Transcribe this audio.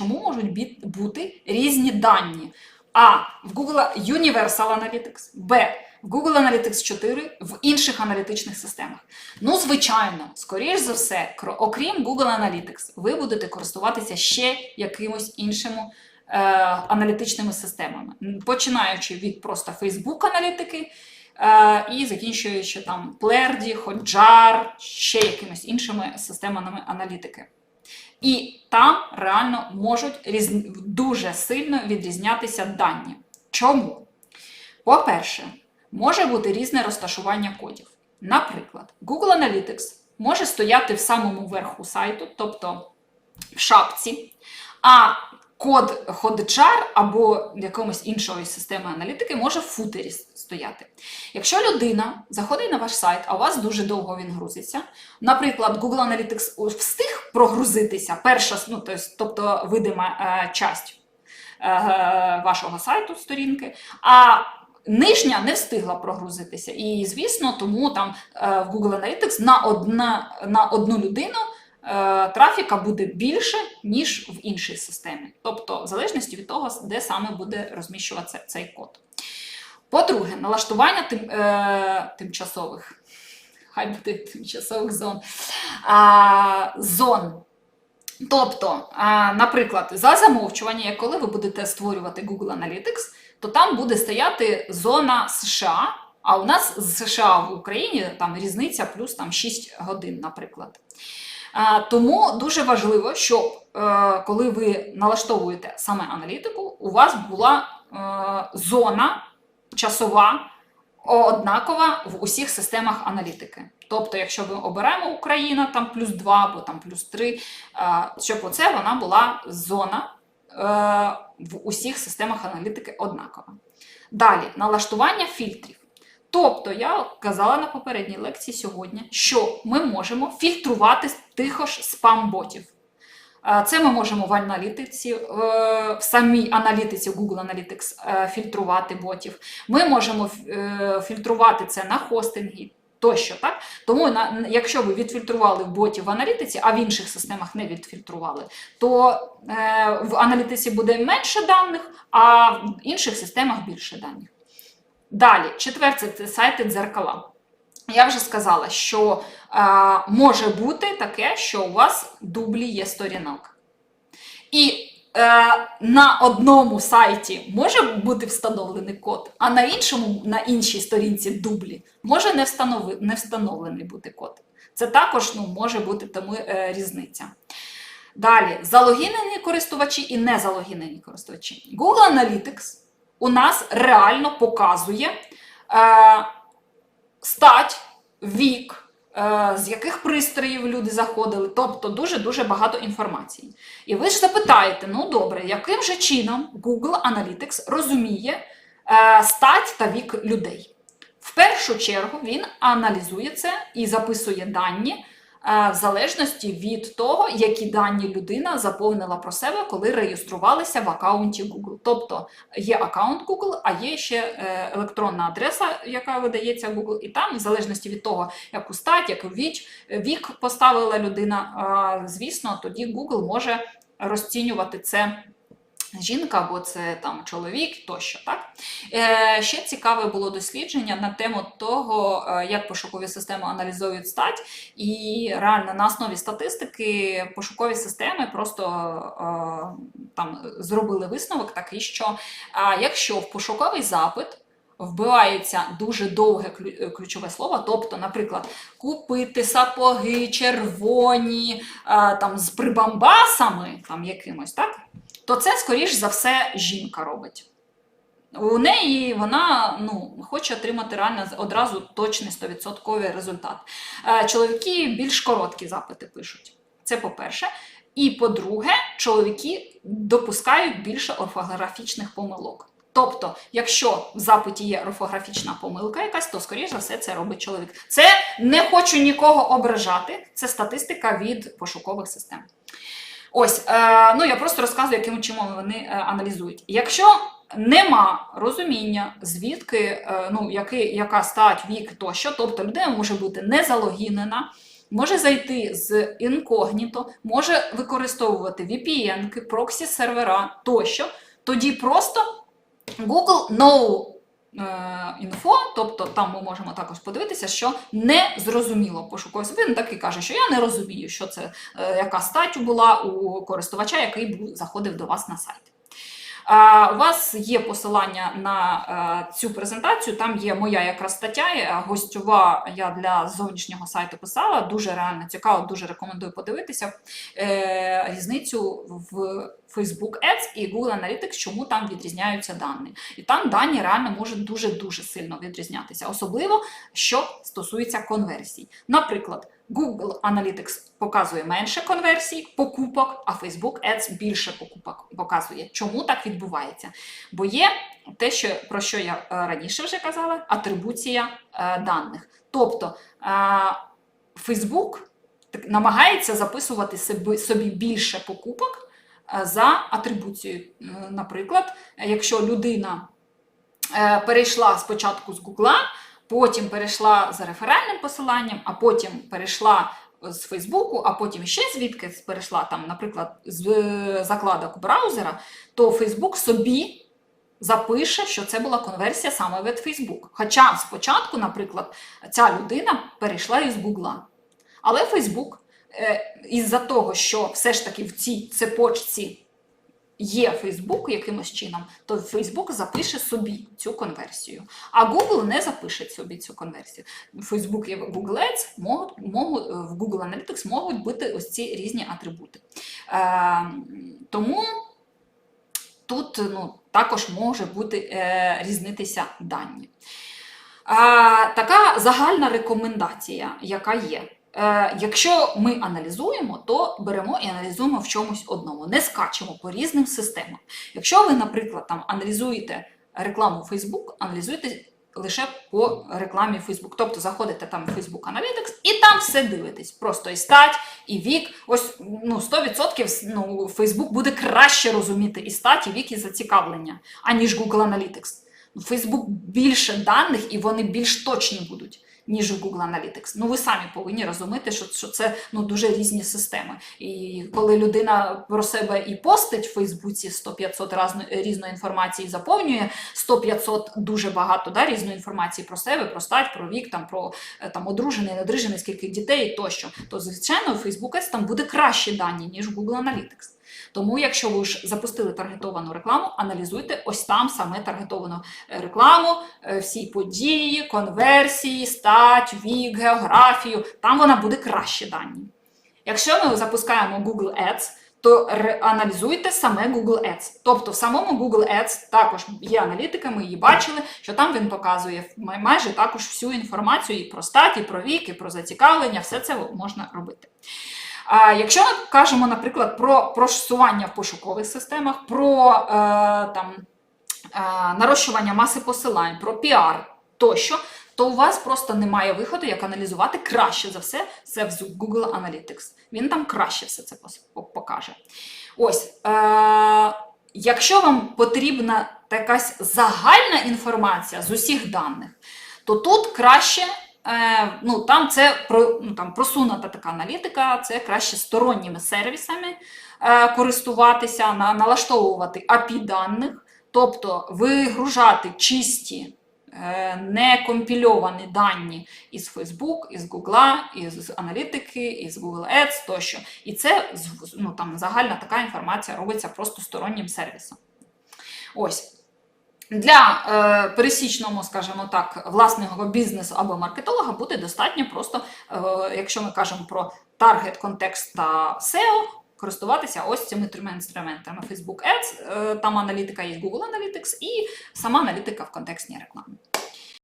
Чому можуть бути різні дані? А. В Google Universal Analytics, Б. В Google Analytics 4, в інших аналітичних системах. Ну, звичайно, скоріш за все, окрім Google Analytics, ви будете користуватися ще якимось іншими е, аналітичними системами, починаючи від просто Facebook аналітики е, і закінчуючи там Плерді, Hotjar, ще якимись іншими системами аналітики. І там реально можуть різ... дуже сильно відрізнятися дані. Чому? По-перше, може бути різне розташування кодів. Наприклад, Google Analytics може стояти в самому верху сайту, тобто в шапці, а код Hotjar або якомусь іншої системи аналітики може в футері стояти. Якщо людина заходить на ваш сайт, а у вас дуже довго він грузиться, наприклад, Google Analytics встиг прогрузитися, перша, ну, тобто видима е, часть е, вашого сайту, сторінки, а нижня не встигла прогрузитися. І, звісно, тому там е, в Google Analytics на, одна, на одну людину трафіка буде більше, ніж в іншій системі. Тобто, в залежності від того, де саме буде розміщуватися цей код. По-друге, налаштування тим, е, тимчасових, хай буде тимчасових зон. А, зон. Тобто, а, наприклад, за замовчування, коли ви будете створювати Google Analytics, то там буде стояти зона США, а у нас з США в Україні там різниця плюс там 6 годин, наприклад. А, Тому дуже важливо, щоб е, коли ви налаштовуєте саме аналітику, у вас була е, зона часова однакова в усіх системах аналітики. Тобто, якщо ми оберемо Україна там плюс 2 або там плюс 3, щоб оце вона була зона е, в усіх системах аналітики однакова. Далі налаштування фільтрів. Тобто, я казала на попередній лекції сьогодні, що ми можемо фільтрувати тихо ж спам-ботів. Е, Це ми можемо в аналітиці, е, в самій аналітиці Google Analytics е, фільтрувати ботів. Ми можемо фільтрувати це на хостингі тощо. Так? Тому, якщо ви відфільтрували ботів в аналітиці, а в інших системах не відфільтрували, то в аналітиці буде менше даних, а в інших системах більше даних. Далі, четверте, це сайти дзеркала. Я вже сказала, що е, може бути таке, що у вас дублі є сторінок. І е, на одному сайті може бути встановлений код, а на іншому, на іншій сторінці дублі може не, встанови, не встановлений бути код. Це також ну, може бути тому е, різниця. Далі, залогінені користувачі і незалогінені користувачі. Google Analytics у нас реально показує е, стать, вік, е, з яких пристроїв люди заходили, тобто дуже-дуже багато інформації. І ви ж запитаєте: ну добре, яким же чином Google Analytics розуміє е, стать та вік людей? В першу чергу він аналізує це і записує дані в залежності від того, які дані людина заповнила про себе, коли реєструвалися в аккаунті Google. Тобто є аккаунт Google, а є ще е, електронна адреса, яка видається Google, і там, в залежності від того, яку стать, яку вік, вік поставила людина, е, звісно, тоді Google може розцінювати це. Жінка або це там чоловік тощо, так? Е, ще цікаве було дослідження на тему того, е, як пошукові системи аналізують стать, і реально на основі статистики пошукові системи просто е, там зробили висновок такий, що е, якщо в пошуковий запит вбивається дуже довге е, ключове слово, тобто, наприклад, купити сапоги червоні, е, там з прибамбасами, там якимось, так? То це, скоріш за все, жінка робить. У неї вона ну, хоче отримати реально одразу точний 100% результат. Е, Чоловіки більш короткі запити пишуть. Це по-перше. І по-друге, чоловіки допускають більше орфографічних помилок. Тобто, якщо в запиті є орфографічна помилка якась, то, скоріш за все, це робить чоловік. Це не хочу нікого ображати, це статистика від пошукових систем. Ось, е, ну я просто розказую, яким чином вони е, аналізують. Якщо нема розуміння, звідки, е, ну, який, яка стать, вік тощо, тобто людина може бути не залогінена, може зайти з інкогніто, може використовувати VPN, проксі сервера тощо, тоді просто Google No е, Info, тобто там ми можемо також подивитися, що не зрозуміло пошуковий. Він так і каже, що я не розумію, що це е, яка статю була у користувача, який заходив до вас на сайт. У вас є посилання на е, цю презентацію. Там є моя якраз стаття, е, гостьова я для зовнішнього сайту писала. Дуже реально цікаво, дуже рекомендую подивитися е, різницю в Facebook Ads і Google Analytics, чому там відрізняються дані. І там дані реально можуть дуже-дуже сильно відрізнятися, особливо що стосується конверсій. Наприклад, Google Analytics показує менше конверсій, покупок, а Facebook Ads більше покупок показує. Чому так відбувається? Бо є те, що, про що я е, раніше вже казала, атрибуція е, даних. Тобто е, Facebook намагається записувати собі, собі більше покупок е, за атрибуцією. Е, Наприклад, якщо людина перейшла спочатку з Google, потім перейшла за реферальним посиланням, а потім перейшла з Фейсбуку, а потім ще звідки перейшла там, наприклад, з е, закладок браузера, то Фейсбук собі запише, що це була конверсія саме від Facebook. Хоча спочатку, наприклад, ця людина перейшла із Гугла. Але Фейсбук е, із-за того, що все ж таки в цій цепочці є Фейсбук якимось чином, то Фейсбук запише собі цю конверсію. А Google не запише собі цю конверсію. Facebook і Google Ads можуть, можуть, в Google Analytics можуть бути ось ці різні атрибути. Е, тому тут ну, також може бути е, різнитися дані. Е, така загальна рекомендація, яка є. Е, Якщо ми аналізуємо, то беремо і аналізуємо в чомусь одному, не скачемо по різним системам. Якщо ви, наприклад, там аналізуєте рекламу Facebook, аналізуйте лише по рекламі Facebook. Тобто заходите там в Facebook Analytics і там все дивитесь. Просто і стать, і вік. Ось ну, 100% ну, Facebook буде краще розуміти і стать, і вік, і зацікавлення, аніж Google Analytics. У Facebook більше даних і вони більш точні будуть. Ніж у Google Analytics. Ну, ви самі повинні розуміти, що, що це ну, дуже різні системи. І коли людина про себе і постить в Фейсбуці 100-500 разно- різної інформації, заповнює 100-500 дуже багато да, різної інформації про себе, про стать, про вік, там, про е, там, одружений, неодружений, скільки дітей тощо, то, звичайно, у Ads там буде кращі дані, ніж Google Analytics. Тому, якщо ви ж запустили таргетовану рекламу, аналізуйте ось там саме таргетовану е, рекламу, е, всі події, конверсії, стать, вік, географію. Там вона буде краще дані. Якщо ми запускаємо Google Ads, то аналізуйте саме Google Ads. Тобто в самому Google Ads також є аналітика, ми її бачили, що там він показує майже також всю інформацію і про стать, і про вік, і про зацікавлення, все це можна робити. А якщо ми кажемо, наприклад, про просування в пошукових системах, про е, там, е, нарощування маси посилань, про піар тощо, то у вас просто немає виходу, як аналізувати краще за все це в Google Analytics. Він там краще все це покаже. Ось, е, якщо вам потрібна якась загальна інформація з усіх даних, то тут краще. Е, ну, там це ну, там просунута така аналітика, це краще сторонніми сервісами е, користуватися, на, налаштовувати API даних, тобто вигружати чисті, е, некомпільовані дані із Facebook, із Google, із аналітики, із Google Ads тощо. І це ну, там, загальна така інформація робиться просто стороннім сервісом. Ось. Для е, пересічного, скажімо так, власного бізнесу або маркетолога буде достатньо просто, е, якщо ми кажемо про таргет, контекст та SEO, користуватися ось цими трьома інструментами: Facebook Ads, е, там аналітика є Google Analytics і сама аналітика в контекстній рекламі.